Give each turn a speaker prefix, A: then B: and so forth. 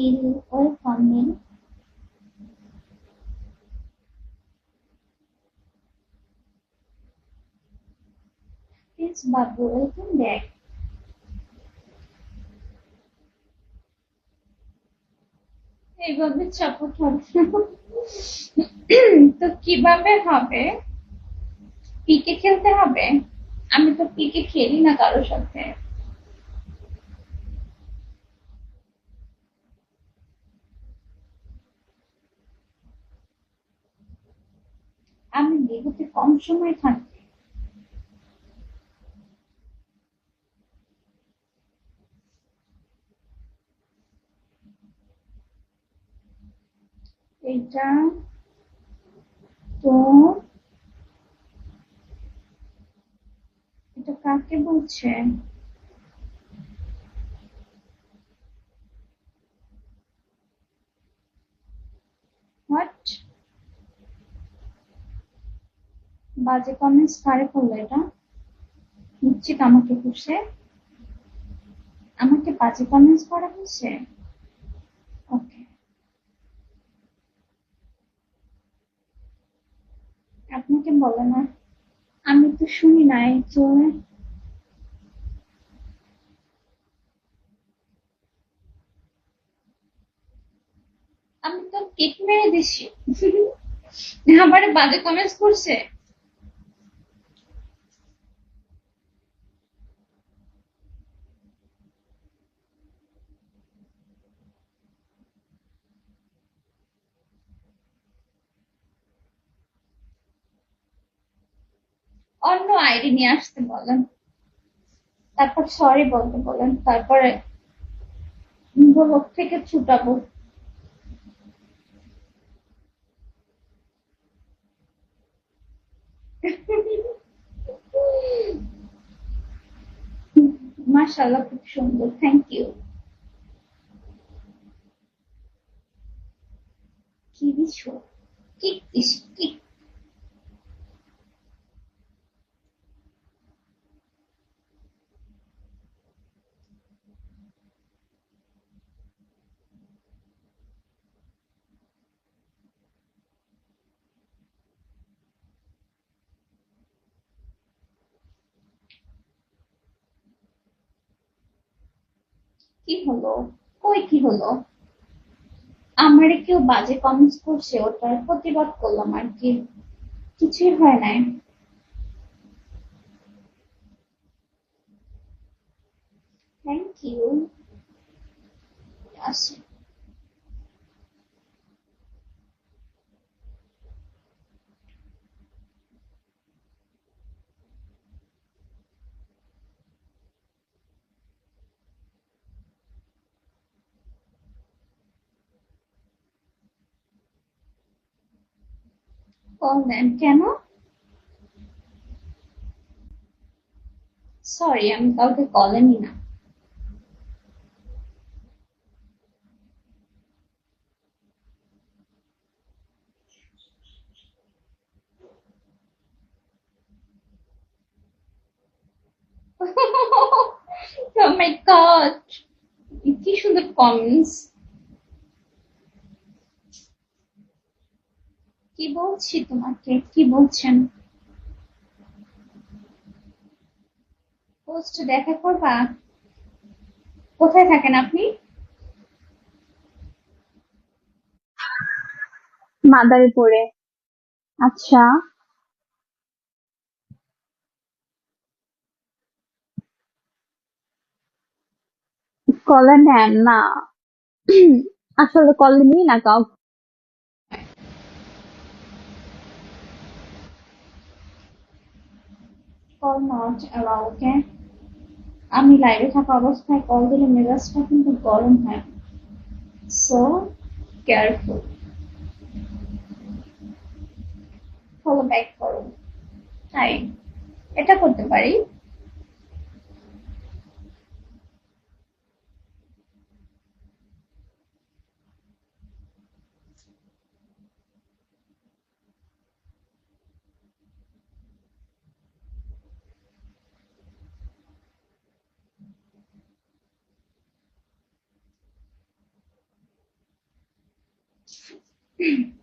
A: Neil welcome Neel please বাবু welcome back এইভাবে চাপট হবে তো কীভাবে হবে? পিকে খেলতে হবে? আমি তো পিকে খেলি না কারোর সাথে। বিগতে কম সময় থাকবে এটা তো এটা কাকে বলছে? বাজে কমেন্টস কারে করল এটা? নিশ্চিত আমাকে করছে আমাকে বাজে কমেন্টস করা হয়েছে? ওকে আপনাকে বলে না। আমি তো শুনি নাই তো আমি তো কেক মেরে দিছি। আমারে বাজে কমেন্টস করছে। অন্য আইডি নিয়ে আসতে বলেন। তারপর সরি বলতে বলেন, তারপরে ব্লগ থেকে ছুটাবো। মাশাআল্লাহ, খুব সুন্দর থ্যাংক ইউ কি দিছো কি কি কি হলো? কই কি হলো? আমারে কেউ বাজে কমেন্টস করছে, ওটার প্রতিবাদ করলাম আর কি। কিছুই হয় নাই। থ্যাংক ইউ আসে। কল দেন। কেন? সরি আমি কাউকে কলে নি না। Oh my god! কি সুন্দর কমেন্টস কি বলছি তোমাকে? কি বলছেন? পোস্ট দেখা করবা? কোথায় থাকেন আপনি?
B: মাদারীপুরে। আচ্ছা। কলে নেন না। আসলে কলে নিই না কাউ
A: কল নট অ্যালাউ ওকে? আমি লাইভে থাকা অবস্থায় কল দিলে মেজাজটা কিন্তু গরম হয়। সো কেয়ারফুল ফলো ব্যাক করো। তাই এটা করতে পারি। Mm-hmm.